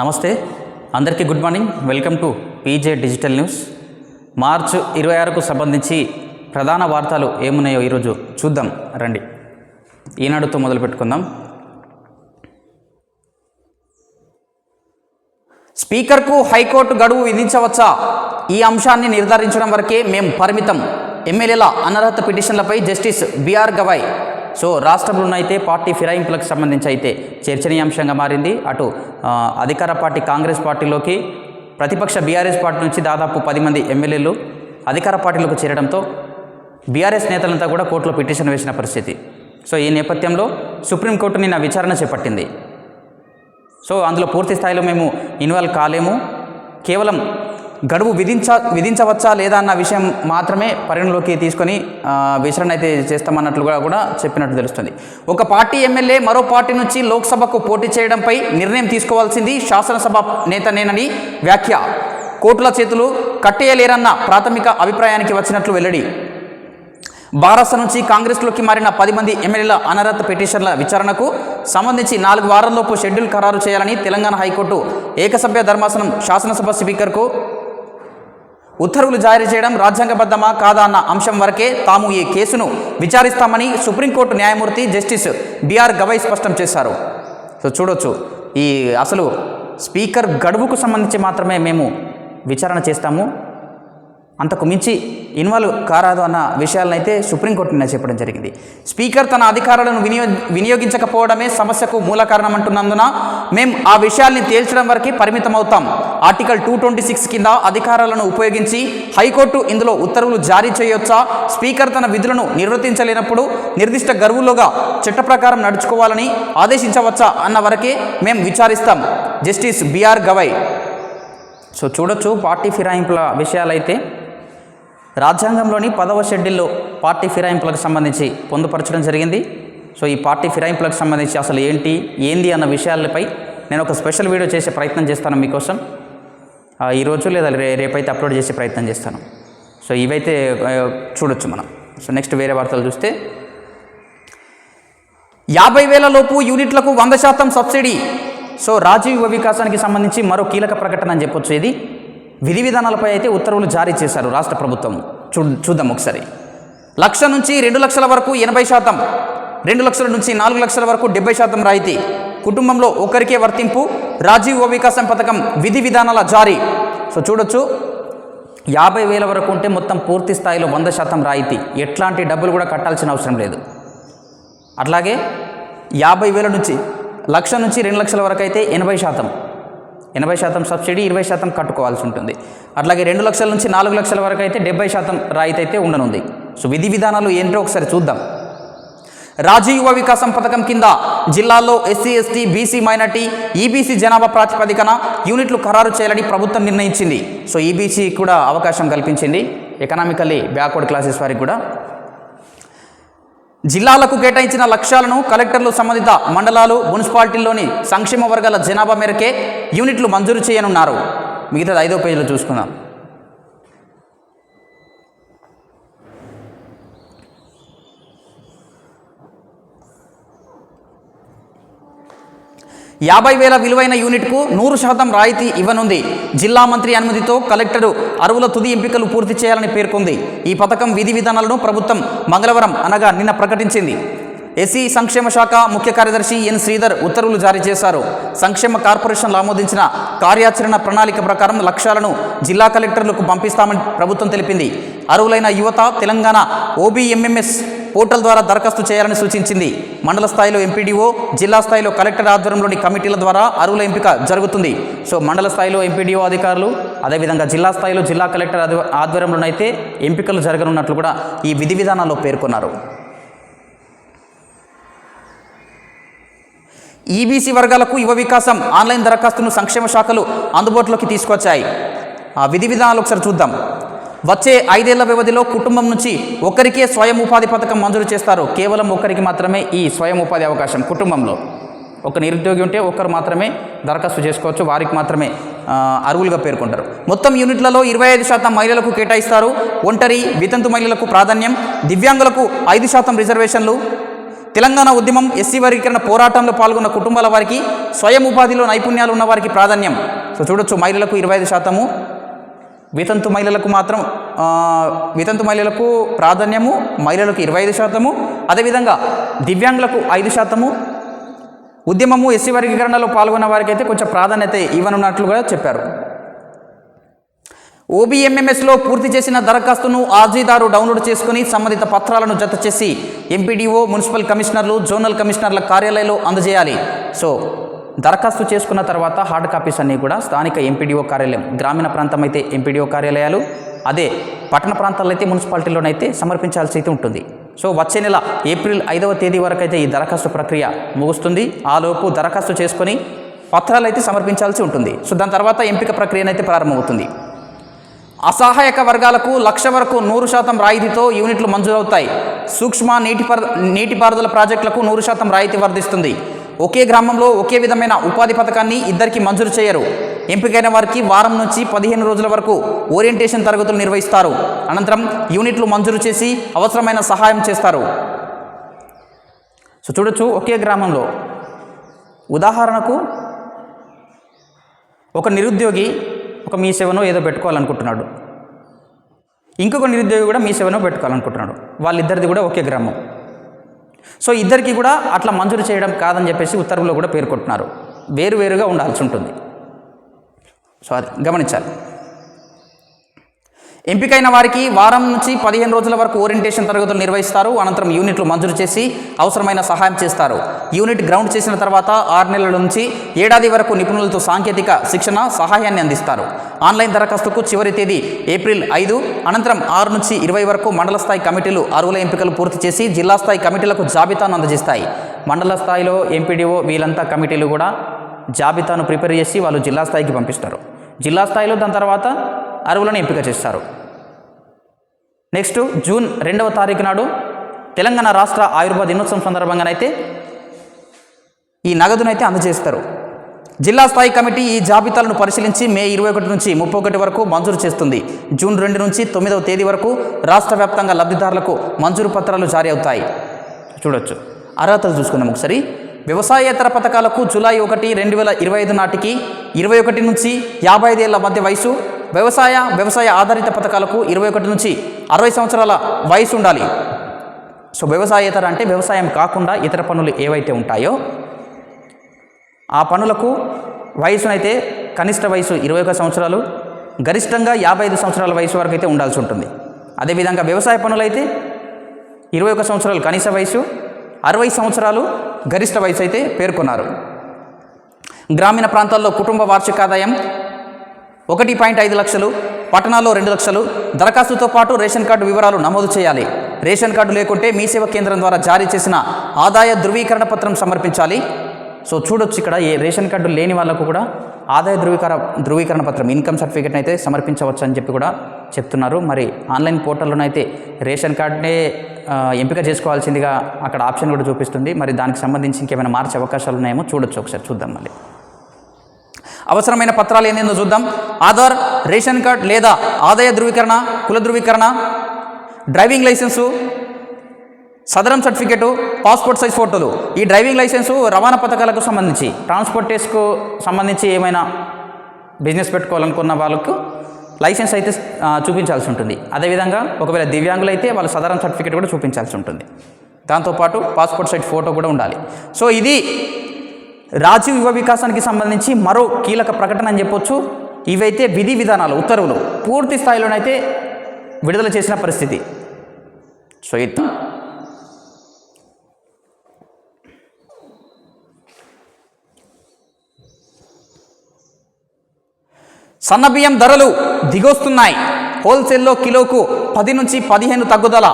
నమస్తే. అందరికీ good morning. Welcome to PJ digital news. March ఇరవై ఆరుకు సంబంధించి ప్రధాన వార్తలు ఏమున్నాయో ఈరోజు చూద్దాం. రండి. ఈనాడుతో మొదలు పెట్టుకుందాం. స్పీకర్కు హైకోర్టు గడువు విధించవచ్చా? ఈ అంశాన్ని నిర్ధారించడం వరకే మేం పరిమితం. ఎమ్మెల్యేల అనర్హత పిటిషన్లపై జస్టిస్ బిఆర్ గవాయ్ సో రాష్ట్రంలో అయితే పార్టీ ఫిరాయింపులకు సంబంధించి అయితే చర్చనీయాంశంగా మారింది. అటు అధికార పార్టీ కాంగ్రెస్ పార్టీలోకి ప్రతిపక్ష బీఆర్ఎస్ పార్టీ నుంచి దాదాపు పది మంది ఎమ్మెల్యేలు అధికార పార్టీలకు చేరడంతో బీఆర్ఎస్ నేతలంతా కూడా కోర్టులో పిటిషన్ వేసిన పరిస్థితి. సో ఈ నేపథ్యంలో సుప్రీంకోర్టు నిన్న విచారణ చేపట్టింది. సో అందులో పూర్తి స్థాయిలో మేము ఇన్వాల్వ్ కాలేము. కేవలం గడువు విధించ విధించవచ్చా లేదా అన్న విషయం మాత్రమే పరిగణలోకి తీసుకొని విచారణ అయితే చేస్తామన్నట్లుగా కూడా చెప్పినట్టు తెలుస్తుంది. ఒక పార్టీ ఎమ్మెల్యే మరో పార్టీ నుంచి లోక్సభకు పోటీ చేయడంపై నిర్ణయం తీసుకోవాల్సింది శాసనసభ నేతనేనని వ్యాఖ్య. కోర్టుల చేతులు కట్టేయలేరన్న ప్రాథమిక అభిప్రాయానికి వచ్చినట్లు వెల్లడి. బారాస నుంచి కాంగ్రెస్లోకి మారిన పది మంది ఎమ్మెల్యేల అనర్హత పిటిషన్ల విచారణకు సంబంధించి నాలుగు వారాల్లోపు షెడ్యూల్ ఖరారు చేయాలని తెలంగాణ హైకోర్టు ఏకసభ్య ధర్మాసనం శాసనసభ స్పీకర్కు ఉత్తర్వులు జారీ చేయడం రాజ్యాంగబద్ధమా కాదా అన్న అంశం వరకే తాము ఈ కేసును విచారిస్తామని సుప్రీంకోర్టు న్యాయమూర్తి జస్టిస్ బిఆర్ గవై స్పష్టం చేశారు. సో చూడొచ్చు ఈ అసలు స్పీకర్ గడువుకు సంబంధించి మాత్రమే మేము విచారణ చేస్తాము. అంతకు మించి ఇన్వాల్వ్ కారాదు అన్న విషయాలనైతే అయితే సుప్రీంకోర్టు నిన్న చెప్పడం జరిగింది. స్పీకర్ తన అధికారాలను వినియో వినియోగించకపోవడమే సమస్యకు మూల కారణం అంటున్నందున ఆ విషయాల్ని తేల్చడం వరకే పరిమితం అవుతాం ఆర్టికల్ టూ ట్వంటీ సిక్స్ కింద అధికారాలను ఉపయోగించి హైకోర్టు ఇందులో ఉత్తర్వులు జారీ చేయొచ్చా? స్పీకర్ తన విధులను నిర్వర్తించలేనప్పుడు నిర్దిష్ట గర్వులుగా చట్ట ప్రకారం నడుచుకోవాలని ఆదేశించవచ్చా అన్న వరకే మేము విచారిస్తాం. Justice B R Gavai. So చూడొచ్చు పార్టీ ఫిరాయింపుల విషయాలైతే రాజ్యాంగంలోని పదవ షెడ్యూల్లో పార్టీ ఫిరాయింపులకు సంబంధించి పొందుపరచడం జరిగింది. సో ఈ పార్టీ ఫిరాయింపులకు సంబంధించి అసలు ఏంటి ఏంది అన్న విషయాలపై నేను ఒక స్పెషల్ వీడియో చేసే ప్రయత్నం చేస్తాను మీకోసం. ఈరోజు లేదా రే రేపైతే అప్లోడ్ చేసే ప్రయత్నం చేస్తాను. సో ఇవైతే చూడొచ్చు మనం. సో నెక్స్ట్ వేరే వార్తలు చూస్తే యాభై వేల లోపు యూనిట్లకు వంద శాతం సబ్సిడీ. సో రాజీవ్ వికాసానికి సంబంధించి మరో కీలక ప్రకటన అని చెప్పొచ్చు ఇది. విధి విధానాలపై అయితే ఉత్తర్వులు జారీ చేశారు రాష్ట్ర ప్రభుత్వం. చూ చూద్దాం ఒకసారి. లక్ష నుంచి రెండు లక్షల వరకు ఎనభై శాతం రెండు లక్షల నుంచి నాలుగు లక్షల వరకు డెబ్బై శాతం రాయితీ. కుటుంబంలో ఒకరికే వర్తింపు రాజీవ్ యువ వికాసం పథకం విధి విధానాల జారీ. సో చూడొచ్చు యాభై వేల వరకు ఉంటే మొత్తం పూర్తి స్థాయిలో వంద శాతం రాయితీ. ఎట్లాంటి డబ్బులు కూడా కట్టాల్సిన అవసరం లేదు. అట్లాగే యాభై వేల నుంచి లక్ష నుంచి రెండు లక్షల వరకు అయితే ఎనభై శాతం. ఎనభై శాతం సబ్సిడీ ఇరవై శాతం కట్టుకోవాల్సి ఉంటుంది. అట్లాగే రెండు లక్షల నుంచి నాలుగు లక్షల వరకు అయితే డెబ్బై శాతం రాయితీ అయితే ఉండనుంది. సో విధి విధానాలు ఏంటో ఒకసారి చూద్దాం. రాజీవ యువ వికాసం పథకం కింద జిల్లాల్లో SC ST BC minority EBC జనాభా ప్రాతిపదికన యూనిట్లు ఖరారు చేయాలని ప్రభుత్వం నిర్ణయించింది. సో ఈబీసీ కూడా అవకాశం కల్పించింది. ఎకనామికల్లీ బ్యాక్వర్డ్ క్లాసెస్ వారికి కూడా జిల్లాలకు కేటాయించిన లక్ష్యాలను కలెక్టర్లు సంబంధిత మండలాలు మున్సిపాలిటీల్లోని సంక్షేమ వర్గాల జనాభా మేరకే యూనిట్లు మంజూరు చేయనున్నారు. మిగతాది ఐదో పేజీలో చూసుకుందాం. యాభై వేల విలువైన యూనిట్కు నూరు శాతం రాయితీ ఇవ్వనుంది. జిల్లా మంత్రి అనుమతితో కలెక్టరు అరువుల తుది ఎంపికలు పూర్తి చేయాలని పేర్కొంది. ఈ పథకం విధి విధానాలను ప్రభుత్వం మంగళవారం అనగా నిన్న ప్రకటించింది. ఎస్సీ సంక్షేమ శాఖ ముఖ్య కార్యదర్శి ఎన్ శ్రీధర్ ఉత్తర్వులు జారీ చేశారు. సంక్షేమ కార్పొరేషన్లు ఆమోదించిన కార్యాచరణ ప్రణాళిక ప్రకారం లక్ష్యాలను జిల్లా కలెక్టర్లకు పంపిస్తామని ప్రభుత్వం తెలిపింది. అరువులైన యువత తెలంగాణ ఓబీఎంఎంఎస్ పోర్టల్ ద్వారా దరఖాస్తు చేయాలని సూచించింది. మండల స్థాయిలో ఎంపీడీఓ జిల్లా స్థాయిలో కలెక్టర్ ఆధ్వర్యంలోని కమిటీల ద్వారా అరువుల ఎంపిక జరుగుతుంది. సో మండల స్థాయిలో ఎంపీడీఓ అధికారులు అదేవిధంగా జిల్లా స్థాయిలో జిల్లా కలెక్టర్ ఆధ్వర్యంలోనైతే ఎంపికలు జరగనున్నట్లు కూడా ఈ విధి విధానాల్లో పేర్కొన్నారు. ఈబీసీ వర్గాలకు యువ వికాసం ఆన్లైన్ దరఖాస్తును సంక్షేమ శాఖలు అందుబాటులోకి తీసుకొచ్చాయి. ఆ విధి విధానాలు ఒకసారి చూద్దాం. వచ్చే ఐదేళ్ళ వ్యవధిలో కుటుంబం నుంచి ఒకరికే స్వయం ఉపాధి పథకం మంజూరు చేస్తారు. కేవలం ఒకరికి మాత్రమే ఈ స్వయం ఉపాధి అవకాశం కుటుంబంలో. ఒక నిరుద్యోగి ఉంటే ఒకరు మాత్రమే దరఖాస్తు చేసుకోవచ్చు. వారికి మాత్రమే అరువులుగా పేర్కొంటారు. మొత్తం యూనిట్లలో ఇరవై ఐదు శాతం మహిళలకు కేటాయిస్తారు. ఒంటరి వితంతు మహిళలకు ప్రాధాన్యం. దివ్యాంగులకు ఐదు శాతం రిజర్వేషన్లు. తెలంగాణ ఉద్యమం ఎస్సీ వర్గీకరణ పోరాటంలో పాల్గొన్న కుటుంబాల వారికి స్వయం ఉపాధిలో నైపుణ్యాలు ఉన్న వారికి ప్రాధాన్యం. సో చూడొచ్చు మహిళలకు ఇరవై ఐదు శాతము వితంతు మహిళలకు మాత్రం వితంతు మహిళలకు ప్రాధాన్యము మహిళలకు ఇరవై ఐదు శాతము అదేవిధంగా దివ్యాంగులకు ఐదు శాతము ఉద్యమము ఎస్సీ వర్గీకరణలో పాల్గొన్న వారికి అయితే కొంచెం ప్రాధాన్యత ఇవ్వనున్నట్లుగా చెప్పారు. ఓబీఎంఎంఎస్లో పూర్తి చేసిన దరఖాస్తును ఆర్జీదారు డౌన్లోడ్ చేసుకుని సంబంధిత పత్రాలను జత చేసి ఎంపీడీఓ మున్సిపల్ కమిషనర్లు జోనల్ కమిషనర్ల కార్యాలయంలో అందజేయాలి. సో దరఖాస్తు చేసుకున్న తర్వాత హార్డ్ కాపీస్ అన్నీ కూడా స్థానిక ఎంపీడీఓ కార్యాలయం గ్రామీణ ప్రాంతం అయితే ఎంపీడీఓ కార్యాలయాలు అదే పట్టణ ప్రాంతాల్లో అయితే మున్సిపాలిటీలోనైతే సమర్పించాల్సి అయితే ఉంటుంది. సో వచ్చే నెల ఏప్రిల్ ఐదవ తేదీ వరకు అయితే ఈ దరఖాస్తు ప్రక్రియ ముగుస్తుంది. ఆలోపు దరఖాస్తు చేసుకొని పత్రాలు అయితే సమర్పించాల్సి ఉంటుంది. సో దాని తర్వాత ఎంపిక ప్రక్రియనైతే ప్రారంభమవుతుంది. అసహాయక వర్గాలకు లక్ష వరకు నూరు శాతం రాయితీతో యూనిట్లు మంజూరవుతాయి. సూక్ష్మ నీటిపార నీటిపారుదల ప్రాజెక్టులకు నూరు శాతం రాయితీ వర్ధిస్తుంది ఒకే గ్రామంలో ఒకే విధమైన ఉపాధి పథకాన్ని ఇద్దరికి మంజూరు చేయరు. ఎంపికైన వారికి వారం నుంచి పదిహేను రోజుల వరకు ఓరియంటేషన్ తరగతులు నిర్వహిస్తారు. అనంతరం యూనిట్లు మంజూరు చేసి అవసరమైన సహాయం చేస్తారు. సో చూడొచ్చు ఒకే గ్రామంలో ఉదాహరణకు ఒక నిరుద్యోగి ఒక మీ సేవను ఏదో పెట్టుకోవాలనుకుంటున్నాడు. ఇంకొక నిరుద్యోగి కూడా మీ సేవను పెట్టుకోవాలనుకుంటున్నాడు. వాళ్ళిద్దరిది కూడా ఒకే గ్రామం. సో ఇద్దరికి కూడా అట్లా మంజూరు చేయడం కాదని చెప్పేసి ఉత్తర్వులో కూడా పేర్కొంటున్నారు. వేరు వేరుగా ఉండాల్సి ఉంటుంది. సో అది గమనించాలి. ఎంపికైన వారికి వారం నుంచి పదిహేను రోజుల వరకు ఓరియంటేషన్ తరగతులు నిర్వహిస్తారు. అనంతరం యూనిట్లు మంజూరు చేసి అవసరమైన సహాయం చేస్తారు. యూనిట్ గ్రౌండ్ చేసిన తర్వాత ఆరు నెలల నుంచి ఏడాది వరకు నిపుణులతో సాంకేతిక శిక్షణ సహాయాన్ని అందిస్తారు. ఆన్లైన్ దరఖాస్తుకు చివరి తేదీ ఏప్రిల్ ఐదు. అనంతరం ఆరు నుంచి ఇరవై వరకు మండల స్థాయి కమిటీలు అరువుల ఎంపికలు పూర్తి చేసి జిల్లా స్థాయి కమిటీలకు జాబితాను అందజేస్తాయి. మండల స్థాయిలో ఎంపీడీఓ వీళ్ళంతా కమిటీలు కూడా జాబితాను ప్రిపేర్ చేసి వాళ్ళు జిల్లా స్థాయికి పంపిస్తారు. జిల్లా స్థాయిలో దాని తర్వాత అరువులను ఎంపిక చేస్తారు. నెక్స్ట్ జూన్ రెండవ తారీఖు నాడు తెలంగాణ రాష్ట్ర ఆయుర్వేద దినోత్సవం సందర్భంగానైతే ఈ నగదునైతే అందజేస్తారు. జిల్లా స్థాయి కమిటీ ఈ జాబితాలను పరిశీలించి మే ఇరవై ఒకటి నుంచి ముప్పై ఒకటి వరకు మంజూరు చేస్తుంది. జూన్ రెండు నుంచి తొమ్మిదవ తేదీ వరకు రాష్ట్ర వ్యాప్తంగా లబ్ధిదారులకు మంజూరు పత్రాలు జారీ అవుతాయి. చూడొచ్చు. అర్హతలు చూసుకుందాం ఒకసారి. వ్యవసాయేతర పథకాలకు జూలై ఒకటి రెండు వేల ఇరవై ఐదు నాటికి ఇరవై ఒకటి నుంచి యాభై ఐదేళ్ళ మధ్య వయసు వ్యవసాయ వ్యవసాయ ఆధారిత పథకాలకు ఇరవై ఒకటి నుంచి అరవై సంవత్సరాల వయసు ఉండాలి సో వ్యవసాయేతర అంటే వ్యవసాయం కాకుండా ఇతర పనులు ఏవైతే ఉంటాయో ఆ పనులకు వయసునైతే కనిష్ట వయసు ఇరవై ఒక సంవత్సరాలు గరిష్టంగా యాభై ఐదు సంవత్సరాల వయసు వరకు అయితే ఉండాల్సి ఉంటుంది. అదేవిధంగా వ్యవసాయ పనులు అయితే ఇరవై ఒక సంవత్సరాలు కనీస వయసు అరవై సంవత్సరాలు గరిష్ట వయసు అయితే పేర్కొన్నారు. గ్రామీణ ప్రాంతాల్లో కుటుంబ వార్షిక ఆదాయం ఒకటి పాయింట్ ఐదు లక్షలు పట్టణాల్లో రెండు లక్షలు. దరఖాస్తుతో పాటు రేషన్ కార్డు వివరాలు నమోదు చేయాలి. రేషన్ కార్డు లేకుంటే మీ సేవ కేంద్రం ద్వారా జారీ చేసిన ఆదాయ ధృవీకరణ పత్రం సమర్పించాలి. సో చూడొచ్చు ఇక్కడ ఏ రేషన్ కార్డు లేని వాళ్ళకు కూడా ఆదాయ ధృవీకర ధృవీకరణ పత్రం ఇన్కమ్ సర్టిఫికేట్ అయితే సమర్పించవచ్చు అని చెప్పి కూడా చెప్తున్నారు. మరి ఆన్లైన్ పోర్టల్లోనైతే రేషన్ కార్డునే ఎంపిక చేసుకోవాల్సిందిగా అక్కడ ఆప్షన్ కూడా చూపిస్తుంది. మరి దానికి సంబంధించి ఇంకేమైనా మార్చే అవకాశాలు ఉన్నాయేమో చూడొచ్చు ఒకసారి చూద్దాం మళ్ళీ. అవసరమైన పత్రాలు ఏందేందో చూద్దాం. ఆధార్ రేషన్ కార్డ్ లేదా ఆదాయ ధృవీకరణ కుల ధృవీకరణ డ్రైవింగ్ లైసెన్సు సదరం సర్టిఫికేటు పాస్పోర్ట్ సైజ్ ఫోటోలు. ఈ డ్రైవింగ్ లైసెన్సు రవాణా పథకాలకు సంబంధించి ట్రాన్స్పోర్టేస్కు సంబంధించి ఏమైనా బిజినెస్ పెట్టుకోవాలనుకున్న వాళ్ళకు లైసెన్స్ అయితే చూపించాల్సి ఉంటుంది. అదేవిధంగా ఒకవేళ దివ్యాంగులు అయితే వాళ్ళ సదరం సర్టిఫికేట్ కూడా చూపించాల్సి ఉంటుంది. దాంతోపాటు పాస్పోర్ట్ సైజ్ ఫోటో కూడా ఉండాలి. సో ఇది రాజీవ్ యువ వికాసానికి సంబంధించి మరో కీలక ప్రకటన అని చెప్పొచ్చు. ఇవైతే విధి విధానాలు ఉత్తర్వులు పూర్తి స్థాయిలోనైతే విడుదల చేసిన పరిస్థితి. సో ఇది సన్నబియ్యం ధరలు దిగొస్తున్నాయి. హోల్సేల్లో కిలోకు పది నుంచి పదిహేను తగ్గుదల.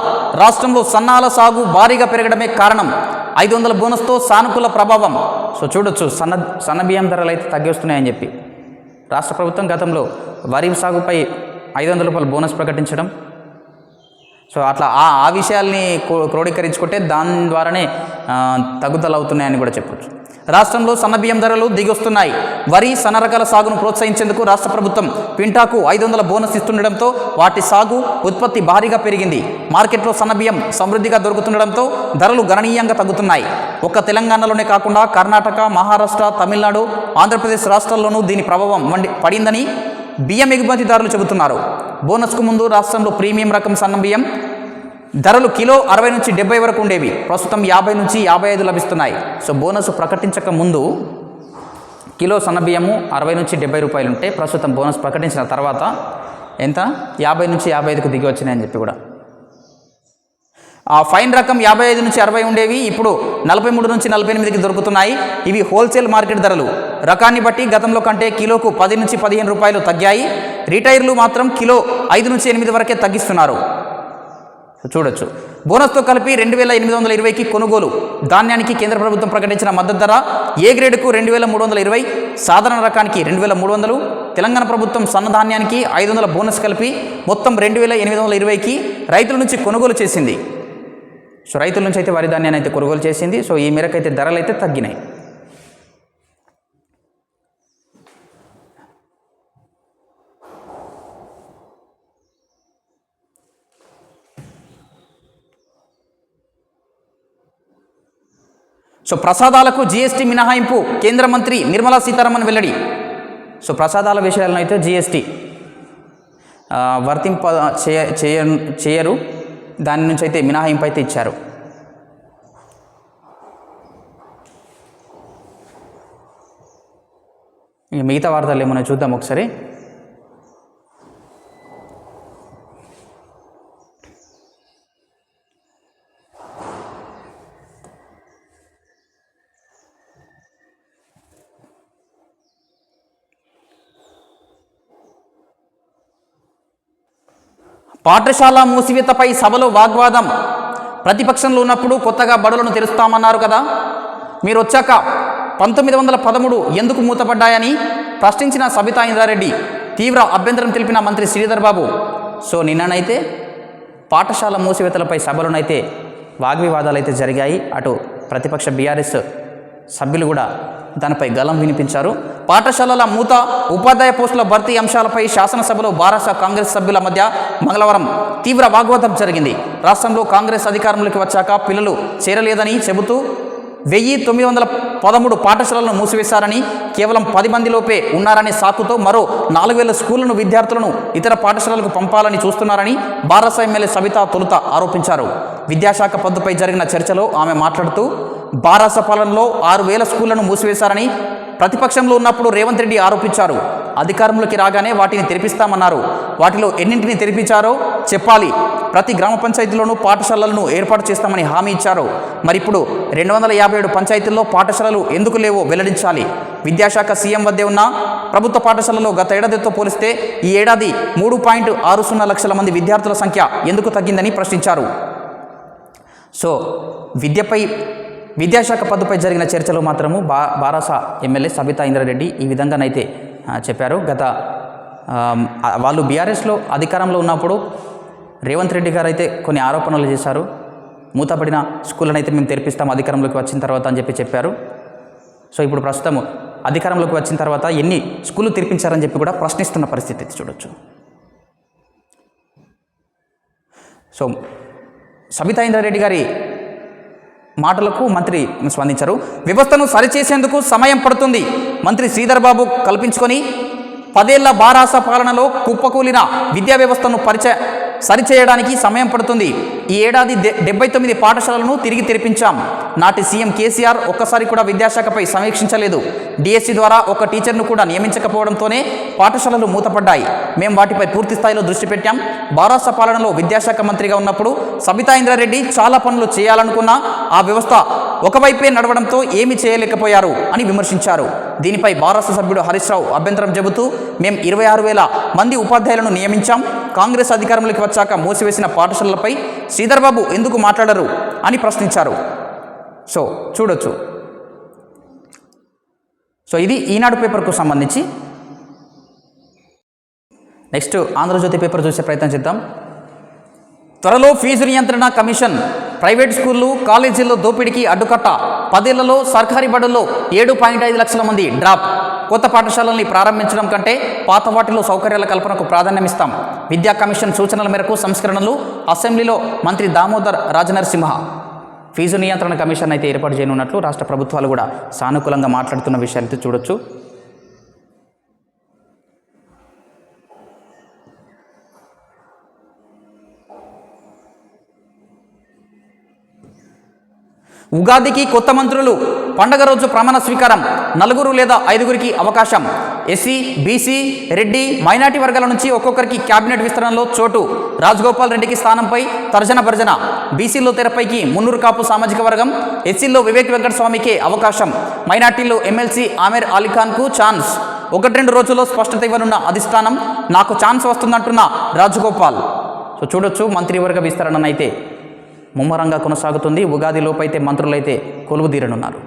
రాష్ట్రంలో సన్నాల సాగు భారీగా పెరగడమే కారణం. ఐదు వందల బోనస్తో సానుకూల ప్రభావం. సో చూడొచ్చు సన్న సన్నబియ్యం ధరలు అయితే తగ్గిస్తున్నాయని చెప్పి. రాష్ట్ర ప్రభుత్వం గతంలో వరి సాగుపై ఐదు వందల రూపాయల బోనస్ ప్రకటించడం సో అట్లా ఆ ఆ విషయాల్ని క్రో- క్రోడీకరించుకుంటే దాని ద్వారానే తగ్గుదలవుతున్నాయని అవుతున్నాయని కూడా చెప్పొచ్చు. రాష్ట్రంలో సన్నబియ్యం ధరలు దిగొస్తున్నాయి. వరి సన్న రకాల సాగును ప్రోత్సహించేందుకు రాష్ట్ర ప్రభుత్వం పింటాకు ఐదు వందల బోనస్ ఇస్తుండడంతో వాటి సాగు ఉత్పత్తి భారీగా పెరిగింది. మార్కెట్లో సన్నబియ్యం సమృద్ధిగా దొరుకుతుండడంతో ధరలు గణనీయంగా తగ్గుతున్నాయి. ఒక్క తెలంగాణలోనే కాకుండా కర్ణాటక మహారాష్ట్ర తమిళనాడు ఆంధ్రప్రదేశ్ రాష్ట్రాల్లోనూ దీని ప్రభావం వండి పడిందని బియ్యం ఎగుమతిదారులు చెబుతున్నారు. బోనస్కు ముందు రాష్ట్రంలో ప్రీమియం రకం సన్న బియ్యం ధరలు కిలో అరవై నుంచి డెబ్బై వరకు ఉండేవి. ప్రస్తుతం యాభై నుంచి యాభై ఐదు లభిస్తున్నాయి. సో బోనస్ ప్రకటించక ముందు కిలో సన్నబియ్యము అరవై నుంచి డెబ్బై రూపాయలు ఉంటే ప్రస్తుతం బోనస్ ప్రకటించిన తర్వాత ఎంత? యాభై నుంచి యాభై ఐదుకు దిగి వచ్చినాయని చెప్పి కూడా. ఆ ఫైన్ రకం యాభై ఐదు నుంచి అరవై ఉండేవి ఇప్పుడు నలభై మూడు నుంచి నలభై ఎనిమిదికి దొరుకుతున్నాయి. ఇవి హోల్సేల్ మార్కెట్ ధరలు. రకాన్ని బట్టి గతంలో కంటే కిలోకు పది నుంచి పదిహేను రూపాయలు తగ్గాయి. రిటైర్లు మాత్రం కిలో ఐదు నుంచి ఎనిమిది వరకే తగ్గిస్తున్నారు. చూడొచ్చు. బోనస్తో కలిపి రెండు వేల ఎనిమిది వందల ఇరవైకి కొనుగోలు. ధాన్యానికి కేంద్ర ప్రభుత్వం ప్రకటించిన మద్దతు ధర ఏ గ్రేడ్కు రెండు వేల మూడు వందల ఇరవై సాధారణ రకానికి రెండు వేల మూడు వందలు తెలంగాణ ప్రభుత్వం సన్నధాన్యానికి ఐదు వందల బోనస్ కలిపి మొత్తం రెండు వేల ఎనిమిది వందల ఇరవైకి రైతుల నుంచి కొనుగోలు చేసింది. సో రైతుల నుంచి అయితే వరి ధాన్యాన్ని అయితే కొనుగోలు చేసింది. సో ఈ మేరకు అయితే ధరలు అయితే తగ్గినాయి. సో ప్రసాదాలకు జీఎస్టీ మినహాయింపు కేంద్ర మంత్రి నిర్మలా సీతారామన్ వెల్లడి. సో ప్రసాదాల విషయాలను అయితే జీఎస్టీ వర్తింప చేయ చేయ చేయరు. దాని నుంచి అయితే మినహాయింపు అయితే ఇచ్చారు. ఇక మిగతా వార్తలు ఏమైనా చూద్దాం ఒకసారి. పాఠశాల మూసివేతపై సభలో వాగ్వాదం. ప్రతిపక్షంలో ఉన్నప్పుడు కొత్తగా బడులను తెరుస్తామన్నారు కదా. మీరు వచ్చాక పంతొమ్మిది వందల పదమూడు ఎందుకు మూతపడ్డాయని ప్రశ్నించిన సబితా ఇంద్రారెడ్డి తీవ్ర అభ్యంతరం తెలిపిన మంత్రి శ్రీధర్ బాబు. సో నిన్ననైతే పాఠశాల మూసివేతలపై సభలోనైతే వాగ్వివాదాలు అయితే జరిగాయి. అటు ప్రతిపక్ష బీఆర్ఎస్ సభ్యులు కూడా దానిపై గలం వినిపించారు. పాఠశాలల మూత ఉపాధ్యాయ పోస్టుల భర్తీ అంశాలపై శాసనసభలో బారాస కాంగ్రెస్ సభ్యుల మధ్య మంగళవారం తీవ్ర వాగ్వాదం జరిగింది. రాష్ట్రంలో కాంగ్రెస్ అధికారంలోకి వచ్చాక పిల్లలు చేరలేదని చెబుతూ వెయ్యి తొమ్మిది వందల పదమూడు పాఠశాలలను మూసివేశారని కేవలం పది మందిలోపే ఉన్నారనే సాకుతో మరో నాలుగు వేల స్కూళ్ళను విద్యార్థులను ఇతర పాఠశాలలకు పంపాలని చూస్తున్నారని బారాస ఎమ్మెల్యే సవిత తొలుత ఆరోపించారు. విద్యాశాఖ పద్దుపై జరిగిన చర్చలో ఆమె మాట్లాడుతూ బారాస పాలనలో ఆరు వేల స్కూళ్ళను మూసివేశారని ప్రతిపక్షంలో ఉన్నప్పుడు రేవంత్ రెడ్డి ఆరోపించారు. అధికారంలోకి రాగానే వాటిని తెరిపిస్తామన్నారు. వాటిలో ఎన్నింటిని తెరిపించారో చెప్పాలి. ప్రతి గ్రామ పంచాయతీలోనూ పాఠశాలలను ఏర్పాటు చేస్తామని హామీ ఇచ్చారు. మరి ఇప్పుడు రెండు వందల యాభై ఏడు పంచాయతీల్లో పాఠశాలలు ఎందుకు లేవో వెల్లడించాలి. విద్యాశాఖ సీఎం వద్దే ఉన్న ప్రభుత్వ పాఠశాలలో గత ఏడాదితో పోలిస్తే ఈ ఏడాది మూడు పాయింట్ ఆరు సున్నా లక్షల మంది విద్యార్థుల సంఖ్య ఎందుకు తగ్గిందని ప్రశ్నించారు. సో విద్యపై విద్యాశాఖ పద్దుపై జరిగిన చర్చలో మాత్రము బా బారాస ఎమ్మెల్యే సబితా ఇంద్రారెడ్డి ఈ విధంగానైతే చెప్పారు. గత వాళ్ళు బీఆర్ఎస్లో అధికారంలో ఉన్నప్పుడు రేవంత్ రెడ్డి గారు అయితే కొన్ని ఆరోపణలు చేశారు. మూతపడిన స్కూళ్ళని అయితే మేము తెరిపిస్తాం అధికారంలోకి వచ్చిన తర్వాత అని చెప్పి చెప్పారు. సో ఇప్పుడు ప్రస్తుతం అధికారంలోకి వచ్చిన తర్వాత ఎన్ని స్కూళ్ళు తెరిపించారని చెప్పి కూడా ప్రశ్నిస్తున్న పరిస్థితి అయితే చూడొచ్చు. సో సబితా ఇంద్రారెడ్డి గారి మాటలకు మంత్రి స్పందించారు. వ్యవస్థను సరిచేసేందుకు సమయం పడుతుంది. మంత్రి శ్రీధర్ బాబు కల్పించుకొని పదేళ్ళ బారాస పాలనలో కుప్పకూలిన విద్యా వ్యవస్థను పరిచ సరిచేయడానికి సమయం పడుతుంది. ఈ ఏడాది డెబ్బై తొమ్మిది పాఠశాలలను తిరిగి తెరిపించాం. నాటి సీఎం కేసీఆర్ ఒక్కసారి కూడా విద్యాశాఖపై సమీక్షించలేదు. డిఎస్సి ద్వారా ఒక టీచర్ను కూడా నియమించకపోవడంతోనే పాఠశాలలు మూతపడ్డాయి. మేము వాటిపై పూర్తి స్థాయిలో దృష్టి పెట్టాం. బారాస పాలనలో విద్యాశాఖ మంత్రిగా ఉన్నప్పుడు సబితా ఇంద్రారెడ్డి చాలా పనులు చేయాలనుకున్నా ఆ వ్యవస్థ ఒకవైపే నడవడంతో ఏమి చేయలేకపోయారు అని విమర్శించారు. దీనిపై బారాస సభ్యుడు హరీష్ రావు అభ్యంతరం చెబుతూ మేము ఇరవై ఆరు వేల మంది ఉపాధ్యాయులను నియమించాం. కాంగ్రెస్ అధికారంలోకి వచ్చాక మూసివేసిన పాఠశాలలపై శ్రీధర్ బాబు ఎందుకు మాట్లాడరు అని ప్రశ్నించారు. సో చూడొచ్చు. సో ఇది ఈనాడు పేపర్కు సంబంధించి. నెక్స్ట్ ఆంధ్రజ్యోతి పేపర్ చూసే ప్రయత్నం చేద్దాం. త్వరలో ఫీజు నియంత్రణ కమిషన్. ప్రైవేట్ స్కూళ్ళు కాలేజీల్లో దోపిడీకి అడ్డుకట్ట. పదేళ్ళలో సర్కారీ బడుల్లో ఏడు పాయింట్ ఐదు లక్షల మంది డ్రాప్. కొత్త పాఠశాలల్ని ప్రారంభించడం కంటే పాత వాటిలో సౌకర్యాల కల్పనకు ప్రాధాన్యమిస్తాం. విద్యా కమిషన్ సూచనల మేరకు సంస్కరణలు అసెంబ్లీలో మంత్రి దామోదర్ రాజనరసింహ. ఫీజు నియంత్రణ కమిషన్ అయితే ఏర్పాటు చేయనున్నట్లు రాష్ట్ర ప్రభుత్వాలు కూడా సానుకూలంగా మాట్లాడుతున్న విషయాలైతే చూడొచ్చు. ఉగాదికి కొత్త మంత్రులు పండగ రోజు ప్రమాణ స్వీకారం నలుగురు లేదా ఐదుగురికి అవకాశం. ఎస్సీ బీసీ రెడ్డి మైనార్టీ వర్గాల నుంచి ఒక్కొక్కరికి కేబినెట్ విస్తరణలో చోటు. రాజగోపాల్ రెడ్డికి స్థానంపై తర్జన భర్జన. బీసీలో తెరపైకి మున్నూరు కాపు సామాజిక వర్గం ఎస్సీలో వివేక్ వెంకటస్వామికే అవకాశం. మైనార్టీలో ఎమ్మెల్సీ ఆమెర్ అలీఖాన్కు ఛాన్స్. ఒకటి రెండు రోజుల్లో స్పష్టత ఇవ్వనున్న అధిష్టానం నాకు ఛాన్స్ వస్తుందంటున్న రాజగోపాల్. సో చూడొచ్చు మంత్రివర్గ విస్తరణనైతే. ముమ్మరంగా కొనసాగుతుంది. ఉగాది లోపైతే మంత్రులైతే కొలువు తీరనున్నారు.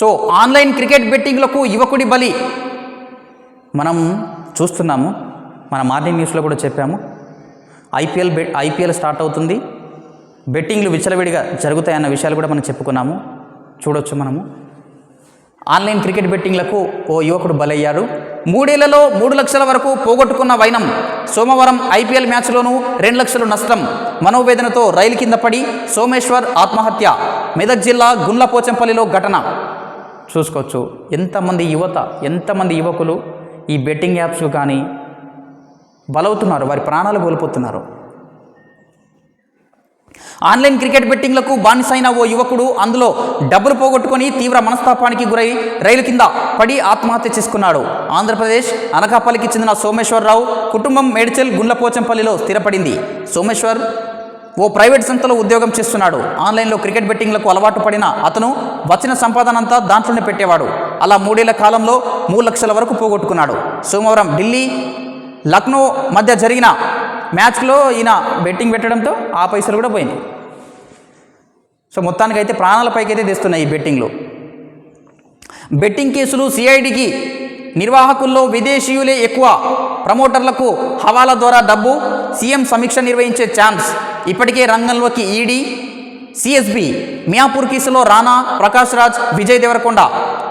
సో ఆన్లైన్ క్రికెట్ బెట్టింగ్లకు యువకుడి బలి. మనం చూస్తున్నాము. మన మార్నింగ్ న్యూస్లో కూడా చెప్పాము. ఐపీఎల్ బె ఐపీఎల్ స్టార్ట్ అవుతుంది. బెట్టింగ్లు విచ్చలవిడిగా జరుగుతాయన్న విషయాలు కూడా మనం చెప్పుకున్నాము. చూడొచ్చు మనము. ఆన్లైన్ క్రికెట్ బెట్టింగ్లకు ఓ యువకుడు బలయ్యాడు. మూడేళ్ళలో మూడు లక్షల వరకు పోగొట్టుకున్న వైనం సోమవారం ఐపీఎల్ మ్యాచ్లోనూ రెండు లక్షలు నష్టం మనోవేదనతో రైలు కింద పడి సోమేశ్వర్ ఆత్మహత్య మెదక్ జిల్లా గుండ్లపోచంపల్లిలో ఘటన. చూసుకోవచ్చు ఎంతమంది యువత ఎంతమంది యువకులు ఈ బెట్టింగ్ యాప్స్ కానీ బలవుతున్నారు వారి ప్రాణాలు కోల్పోతున్నారు. ఆన్లైన్ క్రికెట్ బెట్టింగ్లకు బానిసైన ఓ యువకుడు అందులో డబ్బులు పోగొట్టుకొని తీవ్ర మనస్తాపానికి గురై రైలు కింద పడి ఆత్మహత్య చేసుకున్నాడు. ఆంధ్రప్రదేశ్ అనకాపల్లికి చెందిన సోమేశ్వరరావు కుటుంబం మేడ్చల్ గుండ్లపోచంపల్లిలో స్థిరపడింది. సోమేశ్వర్ ఓ ప్రైవేట్ సంస్థలో ఉద్యోగం చేస్తున్నాడు. ఆన్లైన్లో క్రికెట్ బెట్టింగ్లకు అలవాటు పడిన అతను వచ్చిన సంపాదన అంతా దాంట్లోనే పెట్టేవాడు. అలా మూడేళ్ళ కాలంలో మూడు లక్షల వరకు పోగొట్టుకున్నాడు. సోమవారం ఢిల్లీ లక్నో మధ్య జరిగిన మ్యాచ్లో ఈయన బెట్టింగ్ పెట్టడంతో ఆ పైసలు కూడా పోయినాయి. సో మొత్తానికైతే ప్రాణాలపైకి అయితే తెస్తున్నాయి ఈ బెట్టింగ్లు. బెట్టింగ్ కేసులు సిఐడికి నిర్వాహకుల్లో విదేశీయులే ఎక్కువ. ప్రమోటర్లకు హవాలా ద్వారా డబ్బు సీఎం సమీక్ష నిర్వహించే ఛాన్స్. ఇప్పటికే రంగంలోకి ఈడీ సిఎస్బి మియాపూర్ కేసులో రానా ప్రకాష్ రాజ్ విజయ్ దేవరకొండ.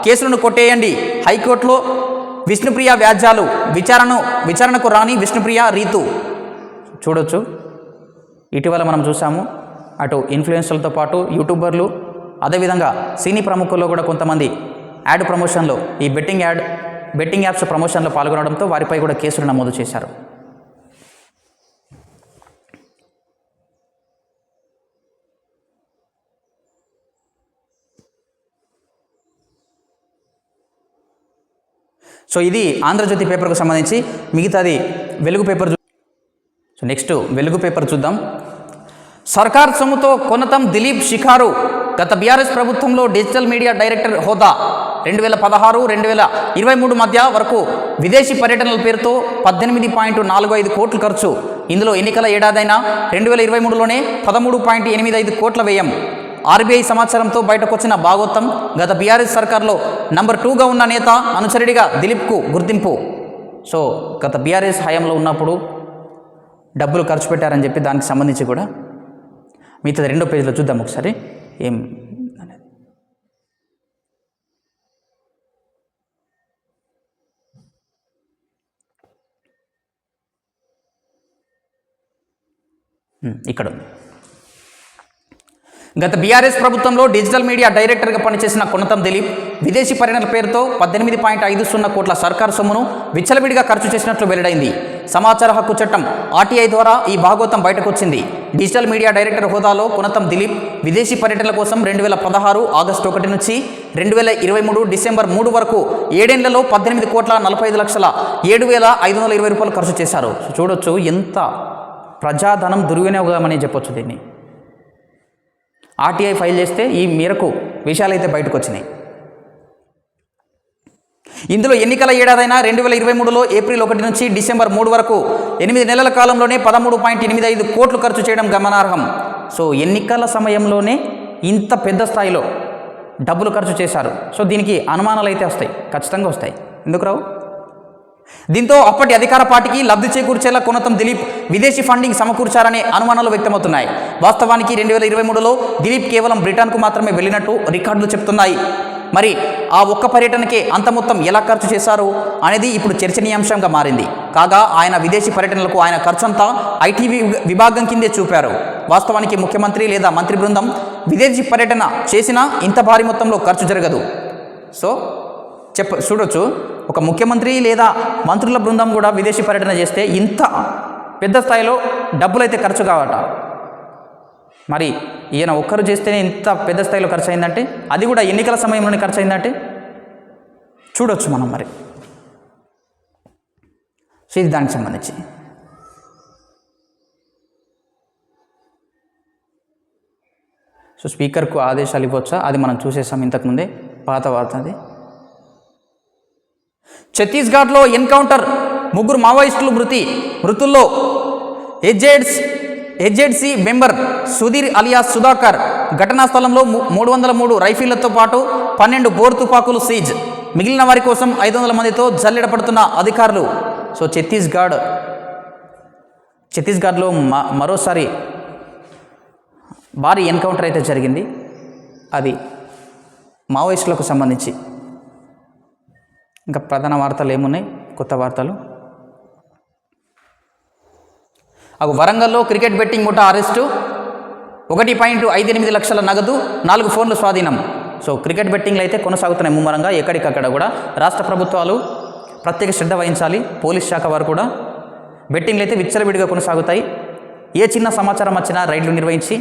కేసులను కొట్టేయండి. హైకోర్టులో విష్ణుప్రియ వ్యాజ్యాలు. విచారణ విచారణకు రాని విష్ణుప్రియ రీతు. చూడొచ్చు. ఇటీవల మనం చూసాము అటు ఇన్ఫ్లుయెన్సర్లతో పాటు యూట్యూబర్లు అదేవిధంగా సినీ ప్రముఖుల్లో కూడా కొంతమంది యాడ్ ప్రమోషన్లో ఈ బెట్టింగ్ యాడ్ బెట్టింగ్ యాప్స్ ప్రమోషన్లో పాల్గొనడంతో వారిపై కూడా కేసులు నమోదు చేశారు. సో ఇది ఆంధ్రజ్యోతి పేపర్కు సంబంధించి మిగతాది Velugu paper so next Velugu paper చూద్దాం. సర్కార్ సొమ్ముతో కొనతం దిలీప్ షికారు గత బీఆర్ఎస్ ప్రభుత్వంలో డిజిటల్ మీడియా డైరెక్టర్ హోదా. రెండు వేల పదహారు రెండు వేల ఇరవై మూడు మధ్య వరకు విదేశీ పర్యటనల పేరుతో పద్దెనిమిది పాయింట్ నాలుగు ఐదు కోట్లు ఖర్చు. ఇందులో ఎన్నికల ఏడాదైన రెండు వేల ఇరవై మూడులోనే పదమూడు పాయింట్ ఎనిమిది ఐదు కోట్ల వ్యయం. ఆర్బీఐ సమాచారంతో బయటకొచ్చిన భాగోత్తం గత బీఆర్ఎస్ సర్కార్లో నంబర్ టూగా ఉన్న నేత అనుచరుడిగా దిలీప్కు గుర్తింపు. సో గత బీఆర్ఎస్ హయాంలో ఉన్నప్పుడు డబ్బులు ఖర్చు పెట్టారని చెప్పి దానికి సంబంధించి కూడా మిగతా రెండో పేజీలో చూద్దాం ఒకసారి. ఏం ఇక్కడ ఉంది. గత బీఆర్ఎస్ ప్రభుత్వంలో డిజిటల్ మీడియా డైరెక్టర్గా పనిచేసిన కొనతం దిలీప్ విదేశీ పర్యటన పేరుతో పద్దెనిమిది పాయింట్ ఐదు సున్నా కోట్ల సర్కారు సొమ్మును విచ్చలవిడిగా ఖర్చు చేసినట్లు వెల్లడైంది. సమాచార హక్కు చట్టం ఆర్టీఐ ద్వారా ఈ భాగోతం బయటకొచ్చింది. డిజిటల్ మీడియా డైరెక్టర్ హోదాలో కొనతం దిలీప్ విదేశీ పర్యటనల కోసం రెండు వేల పదహారు ఆగస్టు ఒకటి నుంచి రెండు వేల ఇరవై మూడు డిసెంబర్ మూడు వరకు ఏడేళ్ళలో పద్దెనిమిది కోట్ల నలభై ఐదు లక్షల ఏడు వేల ఐదు వందల ఇరవై రూపాయలు ఖర్చు చేశారు. చూడొచ్చు ఎంత ప్రజాధనం దుర్వినియోగమని చెప్పొచ్చు దీన్ని. ఆర్టీఐ ఫైల్ చేస్తే ఈ మేరకు విషయాలు అయితే బయటకు వచ్చినాయి. ఇందులో ఎన్నికల ఏడాదైనా రెండు వేల ఇరవై మూడులో ఏప్రిల్ ఒకటి నుంచి డిసెంబర్ మూడు వరకు ఎనిమిది నెలల కాలంలోనే పదమూడు పాయింట్ ఎనిమిది ఐదు కోట్లు ఖర్చు చేయడం గమనార్హం. సో ఎన్నికల సమయంలోనే ఇంత పెద్ద స్థాయిలో డబ్బులు ఖర్చు చేశారు. సో దీనికి అనుమానాలు అయితే వస్తాయి. ఖచ్చితంగా వస్తాయి. ఎందుకు రావు? దీంతో అప్పటి అధికార పార్టీకి లబ్ధి చేకూర్చేలా కొనతం దిలీప్ విదేశీ ఫండింగ్ సమకూర్చారనే అనుమానాలు వ్యక్తమవుతున్నాయి. వాస్తవానికి రెండు వేల ఇరవై మూడులో దిలీప్ కేవలం బ్రిటన్కు మాత్రమే వెళ్ళినట్టు రికార్డులు చెప్తున్నాయి. మరి ఆ ఒక్క పర్యటనకే అంత మొత్తం ఎలా ఖర్చు చేశారు అనేది ఇప్పుడు చర్చనీయాంశంగా మారింది. కాగా ఆయన విదేశీ పర్యటనలకు ఆయన ఖర్చంతా ఐటీవీ విభాగం కిందే చూపారు. వాస్తవానికి ముఖ్యమంత్రి లేదా మంత్రి బృందం విదేశీ పర్యటన చేసినా ఇంత భారీ మొత్తంలో ఖర్చు జరగదు. సో చెప్ప చూడొచ్చు. ఒక ముఖ్యమంత్రి లేదా మంత్రుల బృందం కూడా విదేశీ పర్యటన చేస్తే ఇంత పెద్ద స్థాయిలో డబ్బులైతే ఖర్చు కావట. మరి ఈయన ఒక్కరు చేస్తేనే ఇంత పెద్ద స్థాయిలో ఖర్చు అయిందంటే అది కూడా ఎన్నికల సమయంలోనే ఖర్చు అయిందంటే చూడొచ్చు మనం మరి. సో ఇది దానికి సంబంధించి. సో స్పీకర్కు ఆదేశాలు ఇవ్వచ్చా? అది మనం చూసేసాం ఇంతకుముందే. పాత వార్త అది. ఛత్తీస్గఢ్లో ఎన్కౌంటర్ ముగ్గురు మావోయిస్టులు మృతి. మృతుల్లో ఎజెడ్స్ AZC member Sudhir alias Sudhakar ఘటనా స్థలంలో మూడు వందల మూడు రైఫిళ్ళతో పాటు పన్నెండు బోర్ తుపాకులు సీజ్. మిగిలిన వారి కోసం ఐదు వందల మందితో జల్లెడ పడుతున్న అధికారులు. సో ఛత్తీస్గఢ్ ఛత్తీస్గఢ్లో మ మరోసారి భారీ ఎన్కౌంటర్ అయితే జరిగింది. అది మావోయిస్టులకు సంబంధించి. ఇంకా ప్రధాన వార్తలు ఏమున్నాయి? కొత్త వార్తలు. అవి వరంగల్లో క్రికెట్ బెట్టింగ్ ముఠా అరెస్టు. ఒకటి పాయింట్ ఐదు ఎనిమిది లక్షల నగదు నాలుగు ఫోన్లు స్వాధీనం. సో క్రికెట్ బెట్టింగ్లు అయితే కొనసాగుతున్నాయి ముమ్మరంగా ఎక్కడికక్కడ కూడా. రాష్ట్ర ప్రభుత్వాలు ప్రత్యేక శ్రద్ధ వహించాలి పోలీస్ శాఖ వారు కూడా. బెట్టింగ్లు అయితే విచ్చలవిడిగా కొనసాగుతాయి. ఏ చిన్న సమాచారం వచ్చినా రైడ్లు నిర్వహించి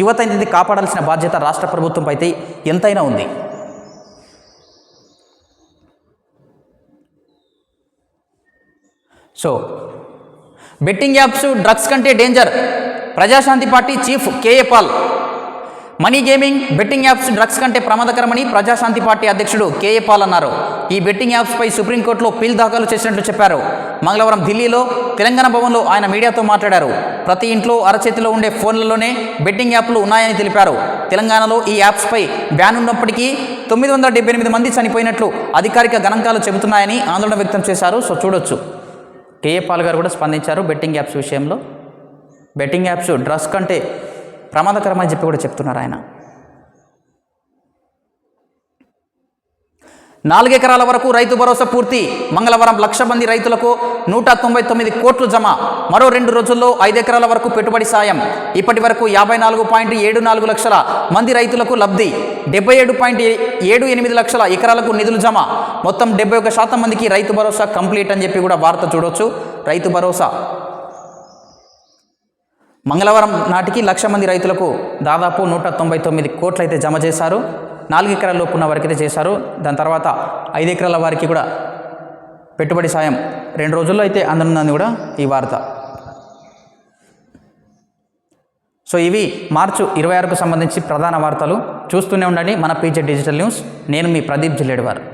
యువత అనేది కాపాడాల్సిన బాధ్యత రాష్ట్ర ప్రభుత్వంపై అయితే ఎంతైనా ఉంది. సో బెట్టింగ్ యాప్స్ డ్రగ్స్ కంటే danger. Prajashanti party chief KA Paul. Money gaming betting apps drugs కంటే ప్రమాదకరమని ప్రజాశాంతి పార్టీ అధ్యక్షుడు కేఏ పాల్ అన్నారు. ఈ బెట్టింగ్ యాప్స్పై సుప్రీంకోర్టులో పిల్ దాఖలు చేసినట్లు చెప్పారు. మంగళవారం ఢిల్లీలో తెలంగాణ భవన్లో ఆయన మీడియాతో మాట్లాడారు. ప్రతి ఇంట్లో అరచేతిలో ఉండే ఫోన్లలోనే బెట్టింగ్ యాప్లు ఉన్నాయని తెలిపారు. తెలంగాణలో ఈ యాప్స్పై బ్యాన్ ఉన్నప్పటికీ తొమ్మిది వందల ఎనిమిది మంది చనిపోయినట్లు అధికారిక గణాంకాలు చెబుతున్నాయని ఆందోళన వ్యక్తం చేశారు. సో చూడొచ్చు. టీఏ పాల్ గారు కూడా స్పందించారు బెట్టింగ్ యాప్స్ విషయంలో. బెట్టింగ్ యాప్స్ డ్రగ్స్ కంటే ప్రమాదకరమని చెప్పి కూడా చెప్తున్నారు ఆయన. నాలుగెకరాల వరకు రైతు భరోసా పూర్తి. మంగళవారం లక్ష మంది రైతులకు నూట తొంభై తొమ్మిది కోట్లు జమ. మరో రెండు రోజుల్లో ఐదెకరాల వరకు పెట్టుబడి సాయం. ఇప్పటి వరకు యాభై నాలుగు పాయింట్ ఏడు నాలుగు లక్షల మంది రైతులకు లబ్ధి. డెబ్బై ఏడు పాయింట్ ఏడు ఎనిమిది లక్షల ఎకరాలకు నిధులు జమ. మొత్తం డెబ్బై ఒక శాతం మందికి రైతు భరోసా కంప్లీట్ అని చెప్పి కూడా వార్త చూడొచ్చు. రైతు భరోసా. మంగళవారం నాటికి లక్ష మంది రైతులకు దాదాపు నూట తొంభై తొమ్మిది కోట్లు అయితే జమ చేశారు. నాలుగు ఎకరాల లోపు ఉన్న వారికి అయితే చేశారు. దాని తర్వాత ఐదు ఎకరాల వారికి కూడా పెట్టుబడి సాయం. రెండు రోజుల్లో అయితే అందనుందని కూడా ఈ వార్త. సో ఇవి మార్చు ఇరవై ఆరుకు సంబంధించి ప్రధాన వార్తలు. చూస్తూనే ఉండండి మన పీజే డిజిటల్ న్యూస్. నేను మీ ప్రదీప్ జిల్లేడివారు.